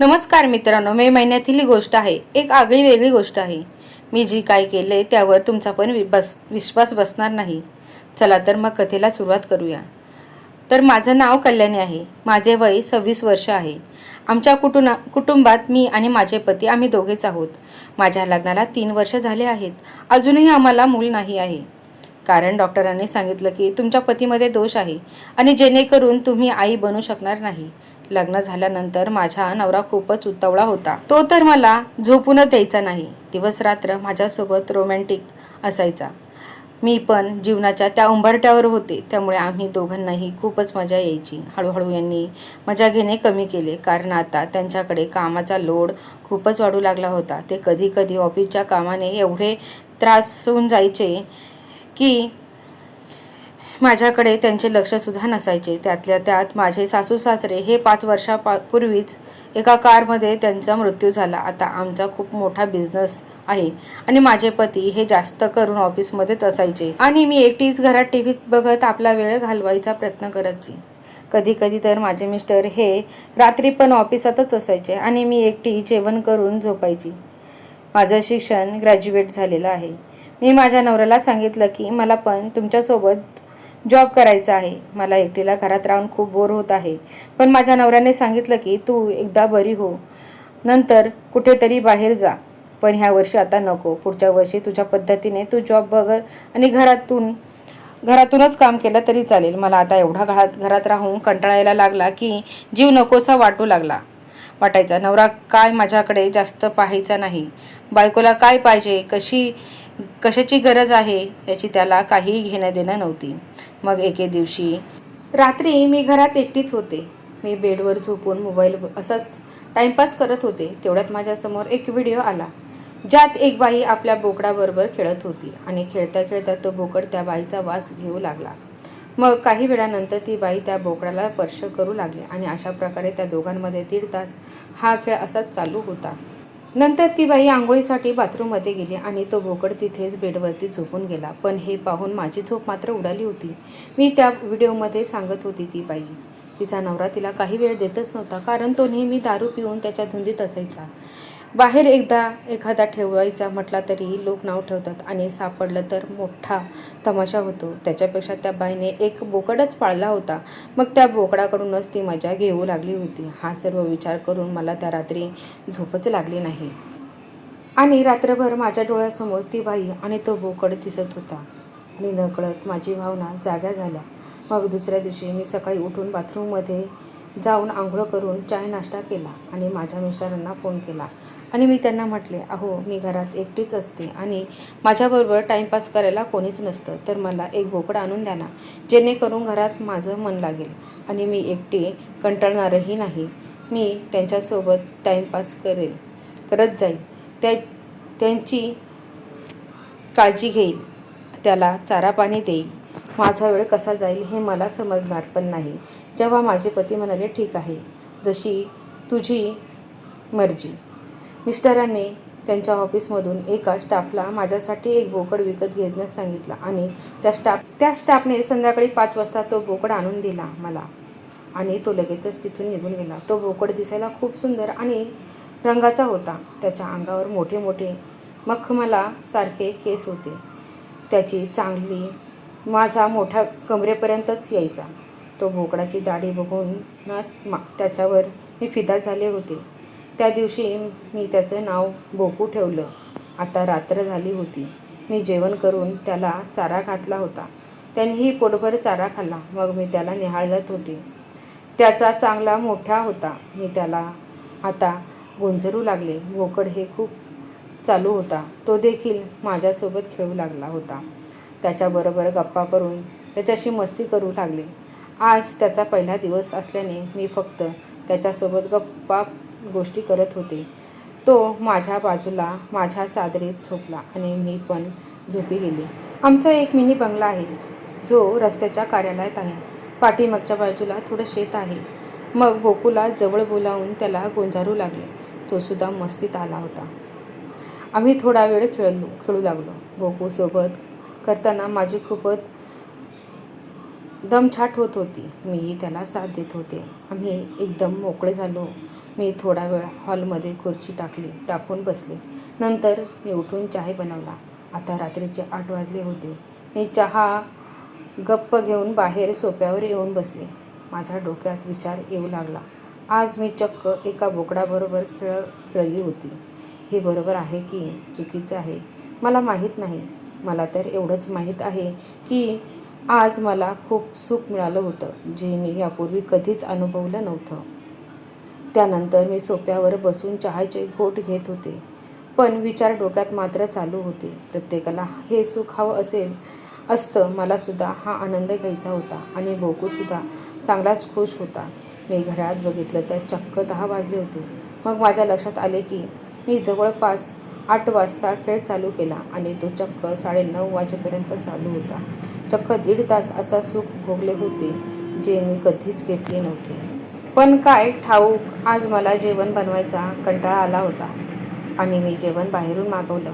नमस्कार मित्रांनो मे महिन्यातील ही गोष्ट आहे. एक आगळी वेगळी गोष्ट आहे. मी जी काय केले त्यावर तुमचा पण वि- बस विश्वास बसणार नाही. चला तर मग कथेला सुरुवात करूया. तर माझं नाव कल्याणी आहे. माझे वय सव्वीस वर्ष आहे. आमच्या कुटुना कुटुंबात मी आणि माझे पती आम्ही दोघेच आहोत. माझ्या लग्नाला तीन वर्ष झाले आहेत. अजूनही आम्हाला मूल नाही आहे. कारण डॉक्टरांनी सांगितलं की तुमच्या पतीमध्ये दोष आहे आणि जेणेकरून तुम्ही आई बनू शकणार नाही. लग्न झाल्यानंतर माझा नवरा खूपच उतावळा होता. तो तर मला झोपूनच द्यायचा नाही. दिवस रात्र माझ्यासोबत रोमॅन्टिक असायचा. मी पण जीवनाच्या त्या उंबरट्यावर होते. त्यामुळे आम्ही दोघांनाही खूपच मजा यायची. हळूहळू यांनी मजा घेणे कमी केले. कारण आता त्यांच्याकडे कामाचा लोड खूपच वाढू लागला होता. ते कधी कधी ऑफिसच्या कामाने एवढे त्रास होऊन जायचे की माझ्याकडे त्यांचे लक्षसुद्धा नसायचे. त्यातल्या त्यात माझे सासू सासरे हे पाच वर्षापूर्वीच एका कारमध्ये त्यांचा मृत्यू झाला. आता आमचा खूप मोठा बिझनेस आहे आणि माझे पती हे जास्त करून ऑफिसमध्येच असायचे. आणि मी एकटीच घरात टी व्हीत बघत आपला वेळ घालवायचा प्रयत्न करायची कधी कधी तर माझे मिस्टर हे रात्री पण ऑफिसातच असायचे आणि मी एकटी जेवण करून झोपायची. माझं शिक्षण ग्रॅज्युएट झालेलं आहे. मी माझ्या नवऱ्याला सांगितलं की मला पण तुमच्यासोबत जॉब करायचा आहे. मला एकटीला घरात राहून खूप बोर होत आहे. पण माझ्या नवऱ्याने सांगितलं की तू एकदा बरी हो. नंतर कुठेतरी बाहेर जा. पण ह्या वर्षी आता नको. पुढच्या वर्षी तुझ्या पद्धतीने तू जॉब बघ आणि घरातून घरातूनच काम केलं तरी चालेल. मला आता एवढा घरात घरात राहून कंटाळायला लागला की जीव नकोसा वाटू लागला. वाटायचा नवरा काय माझ्याकडे जास्त पाहायचा नाही? बायकोला काय पाहिजे? कशी कशाची गरज आहे याची त्याला काहीही घेणं देणं नव्हती. मग एके दिवशी रात्री मी घरात एकटीच होते. मी बेडवर झोपून मोबाईल असंच टाइमपास करत होते. तेवढ्यात माझ्यासमोर एक व्हिडिओ आला. ज्यात एक बाई आपल्या बोकडाबरोबर खेळत होती आणि खेळता खेळता तो बोकड त्या बाईचा वास घेऊ लागला. मग काही वेळानंतर ती बाई त्या बोकडाला स्पर्श करू लागली आणि अशा प्रकारे त्या दोघांमध्ये दीड तास हा खेळ असाच चालू होता. नंतर ती बाई आंघोळीसाठी बाथरूममध्ये गेली आणि तो बोकड तिथेच बेडवरती झोपून गेला. पण हे पाहून माझी झोप मात्र उडाली होती. मी त्या व्हिडिओमध्ये सांगत होती ती बाई. तिचा नवरा तिला काही वेळ देतच नव्हता कारण तो नेहमी दारू पिऊन त्याच्या धुंदीत असायचा. बाहेर एकदा एखादा ठेवायचा म्हटला तरी लोक नाव ठेवतात आणि सापडलं तर मोठा तमाशा होतो. त्याच्यापेक्षा त्या बाईने एक बोकडच पाळला होता. मग त्या बोकडाकडूनच ती मजा घेऊ लागली होती. हा सर्व विचार करून मला त्या रात्री झोपच लागली नाही. आणि रात्रभर माझ्या डोळ्यासमोर ती बाई आणि तो बोकड दिसत होता. आणि नकळत माझी भावना जाग्या झाल्या. मग दुसऱ्या दिवशी मी सकाळी उठून बाथरूममध्ये जाऊन आंघोळ करून चाय नाश्ता केला आणि माझ्या मिस्टरांना फोन केला. आणि मी त्यांना म्हटले अहो मी घरात एकटीच असते आणि माझ्याबरोबर टाईमपास करायला कोणीच नसतं तर मला एक बोकड आणून द्या ना जेणेकरून घरात माझं मन लागेल आणि मी एकटी कंटाळणारही नाही. मी त्यांच्यासोबत टाईमपास करेल करत जाईल. त्या त्यांची काळजी घेईल त्याला चारा पाणी देईल. माझा वेळ कसा जाईल हे मला समजणार पण नाही. जेव्हा माझे पती म्हणाले ठीक आहे जशी तुझी मर्जी. मिस्टरांनी त्यांच्या ऑफिसमधून एका स्टाफला माझ्यासाठी एक बोकड विकत घेण्यास सांगितलं आणि त्या स्टाफ त्या स्टाफने संध्याकाळी पाच वाजता तो बोकड आणून दिला मला. आणि तो लगेचच तिथून निघून गेला. तो बोकड दिसायला खूप सुंदर आणि रंगाचा होता. त्याच्या अंगावर मोठे मोठे मखमला सारखे केस होते. त्याची चांगली माझा मोठ्या कमरेपर्यंतच यायचा. तो बोकडाची दाढी बघून ना मा त्याच्यावर मी फिदा झाले होते. त्या दिवशी मी त्याचं नाव बोकू ठेवलं. आता रात्र झाली होती. मी जेवण करून त्याला चारा घातला होता. त्यांनीही पोटभर चारा खाल्ला. मग मी त्याला निहाळत होते. त्याचा चांगला मोठा होता. मी त्याला आता गोंजरू लागले. बोकड हे खूप चालू होता. तो देखील माझ्यासोबत खेळू लागला होता. त्याच्याबरोबर गप्पा करून त्याच्याशी मस्ती करू लागले. आज त्याचा पहिला दिवस असल्याने मी फक्त त्याच्यासोबत गप्पा गोष्टी करत होते. तो माझ्या बाजूला माझ्या चादरीत झोपला आणि मी पण झोपी गेली. आमचा एक मिनी बंगला आहे. जो रस्त्याच्या कार्यालयात आहे. पाठीमागच्या बाजूला थोडं शेत आहे. मग बोकूला जवळ बोलावून त्याला गोंजारू लागले. तो सुद्धा मस्तीत आला होता. आम्ही थोडा वेळ खेळलो खेळू लागलो. बोकूसोबत करताना माझी खूपच दमछाट होत होती. मीही त्याला साथ देत होते. आम्ही एकदम मोकळे झालो. मी थोडा वेळ हॉलमध्ये खुर्ची टाकली टाकून बसले. नंतर मी उठून चहा बनवला. आता रात्रीचे आठ वाजले होते. मी चहा गप्प घेऊन बाहेर सोप्यावर येऊन बसले. माझ्या डोक्यात विचार येऊ लागला. आज मी चक्क एका बोकडाबरोबर खेळ खेळली होती. हे बरोबर आहे की चुकीचं आहे? मला माहीत नाही. मला तर एवढंच माहीत आहे की आज मला खूप सुख मिळालं होतं जे मी यापूर्वी कधीच अनुभवलं नव्हतं. त्यानंतर मी सोप्यावर बसून चहाचे घोट घेत होते. पण विचार डोक्यात मात्र चालू होते. प्रत्येकाला हे सुख हवं असेल असतं मलासुद्धा हा आनंद घ्यायचा होता आणि बोकूसुद्धा चांगलाच खुश होता. मी घड्याळात बघितलं तर चक्क दहा वाजले होते. मग माझ्या लक्षात आले की मी जवळपास आठ वाजता खेळ चालू केला आणि तो चक्क साडेनऊ वाजेपर्यंत चालू होता. चक्क दीड तास असा सुख भोगले होते जे मी कधीच घेतले नव्हते. पण काय ठाऊक आज मला जेवण बनवायचा कंटाळा आला होता. आणि मी जेवण बाहेरून मागवलं.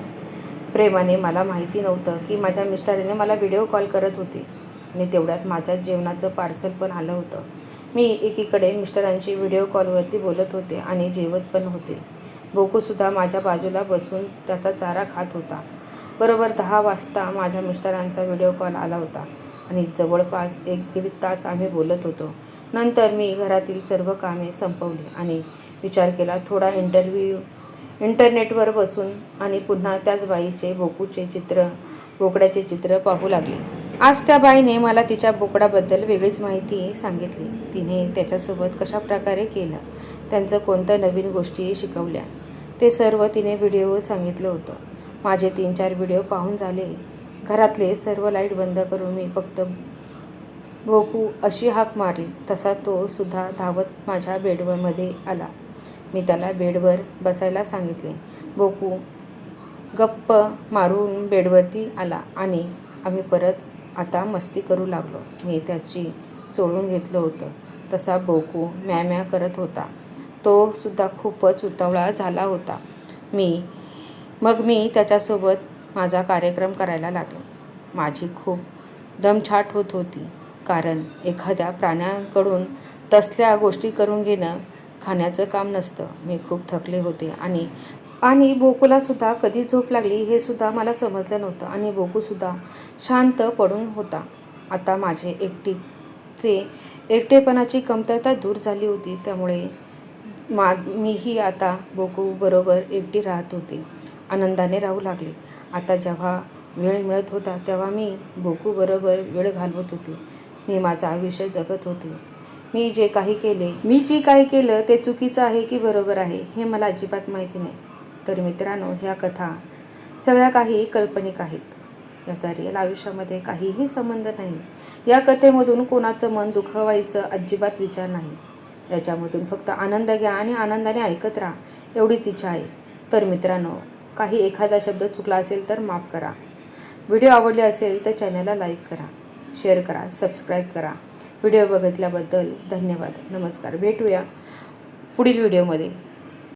प्रेमाने मला माहिती नव्हतं की माझ्या मिस्टरीने मला व्हिडिओ कॉल करत होते. आणि तेवढ्यात माझ्या जेवणाचं पार्सल पण आलं होतं. मी एकीकडे मिस्टरांशी व्हिडिओ कॉलवरती बोलत होते आणि जेवत पण होते. बोकूसुद्धा माझ्या बाजूला बसून त्याचा चारा खात होता. बरोबर दहा वाजता माझ्या मिस्टरांचा व्हिडिओ कॉल आला होता. आणि जवळपास एक दीड तास आम्ही बोलत होतो. नंतर मी घरातील सर्व कामे संपवली आणि विचार केला थोडा इंटरव्ह्यू इंटरनेटवर बसून आणि पुन्हा त्याच बाईचे बोकूचे चित्र बोकड्याचे चित्र पाहू लागले. आज त्या बाईने मला तिच्या बोकडाबद्दल वेगळीच माहिती सांगितली. तिने त्याच्यासोबत कशा प्रकारे केलं त्यांचं कोणत्या नवीन गोष्टी शिकवल्या ते सर्व तिने व्हिडिओवर सांगितलं होतं. माझे तीन चार व्हिडिओ पाहून झाले. घरातले सर्व लाइट बंद करून मी फक्त भोकू अशी हाक मारली. तसा तो सुद्धा धावत माझ्या बेडवरमध्ये आला. मी त्याला बेडवर बसायला सांगितले. भोकू गप्प मारून बेडवरती आला आणि आम्ही परत आता मस्ती करू लागलो. मी त्याची चोळून घेतलं होतं. तसा बोकू म्या म्या करत होता. तो सुद्धा खूपच उतावळा झाला होता. मी मग मी त्याच्यासोबत माझा कार्यक्रम करायला लागले. माझी खूप दमछाट होत होती कारण एखाद्या प्राण्याकडून तसल्या गोष्टी करून घेणं खाण्याचं काम नसतं. मी खूप थकले होते आणि आणि बोकूलासुद्धा कधी झोप लागली हे सुद्धा मला समजलं नव्हतं आणि बोकूसुद्धा शांत पडून होता. आता माझे एकटीचे एकटेपणाची कमतरता दूर झाली होती त्यामुळे मा मीही आता बोकूबरोबर एकटी राहत होते. आनंदाने राहू लागले. आता जेव्हा वेळ मिळत होता तेव्हा मी भोकूबरोबर वेळ घालवत होते. मी माझं आयुष्य जगत होते. मी जे काही केले मी जे काही केलं ते चुकीचं आहे की बरोबर आहे हे मला अजिबात माहिती नाही. तर मित्रांनो ह्या कथा सगळ्या काही काल्पनिक आहेत. याचा रिअल आयुष्यामध्ये काहीही संबंध नाही. या कथेमधून कोणाचं मन दुखवायचं अजिबात विचार नाही. याच्यामधून फक्त आनंद घ्या आणि आनंदाने ऐकत राहा एवढीच इच्छा आहे. तर मित्रांनो काही एखादा शब्द चुकला असेल तर माफ करा. व्हिडिओ आवडले असेल तर चॅनलला लाईक करा शेअर करा सबस्क्राईब करा. व्हिडिओ बघितल्याबद्दल धन्यवाद. नमस्कार. भेटूया पुढील व्हिडिओमध्ये.